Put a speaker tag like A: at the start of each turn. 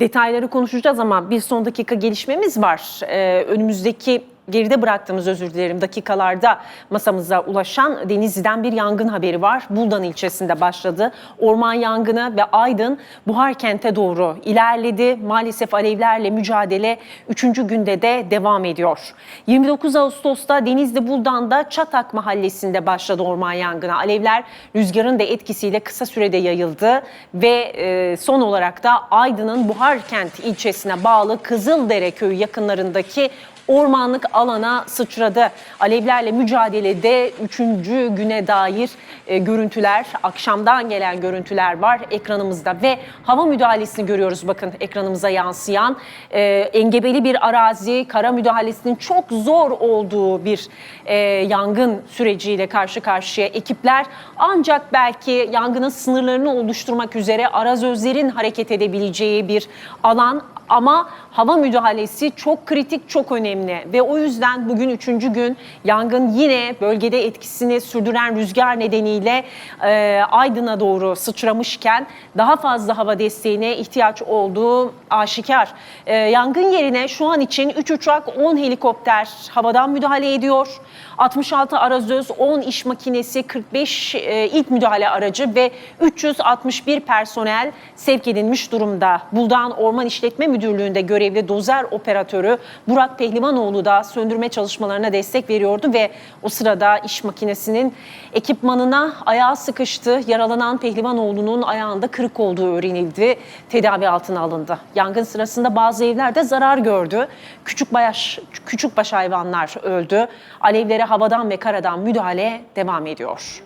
A: Detayları konuşacağız ama bir son dakika gelişmemiz var. Ee, önümüzdeki geride bıraktığımız özür dilerim dakikalarda masamıza ulaşan Denizli'den bir yangın haberi var. Buldan ilçesinde başladı. Orman yangını ve Aydın Buhar kente doğru ilerledi. Maalesef alevlerle mücadele 3. günde de devam ediyor. 29 Ağustos'ta Denizli Buldan'da Çatak mahallesinde başladı orman yangını. Alevler rüzgarın da etkisiyle kısa sürede yayıldı ve e, son olarak da Aydın'ın Buharkent ilçesine bağlı Kızıldere köyü yakınlarındaki ormanlık alana sıçradı. Alevlerle mücadelede 3. güne dair e, görüntüler, akşamdan gelen görüntüler var ekranımızda ve hava müdahalesini görüyoruz bakın ekranımıza yansıyan. E, engebeli bir arazi, kara müdahalesinin çok zor olduğu bir e, yangın süreciyle karşı karşıya ekipler ancak belki yangının sınırlarını oluşturmak üzere arazözlerin hareket edebileceği bir alan ama hava müdahalesi çok kritik, çok önemli ve o yüzden bugün üçüncü gün yangın yine bölgede etkisini sürdüren rüzgar nedeniyle e, Aydın'a doğru sıçramışken daha fazla hava desteğine ihtiyaç olduğu aşikar. E, yangın yerine şu an için 3 uçak, 10 helikopter havadan müdahale ediyor. 66 arazöz, 10 iş makinesi, 45 e, ilk müdahale aracı ve 361 personel sevk edilmiş durumda. Buldan Orman İşletme Müdürlüğü'nde görevli dozer operatörü Burak Pehlivanoğlu da söndürme çalışmalarına destek veriyordu ve o sırada iş makinesinin ekipmanına ayağı sıkıştı. Yaralanan Pehlivanoğlu'nun ayağında kırık olduğu öğrenildi. Tedavi altına alındı. Yangın sırasında bazı evler de zarar gördü. Küçük baş, küçük baş hayvanlar öldü. Alevlere havadan ve karadan müdahale devam ediyor.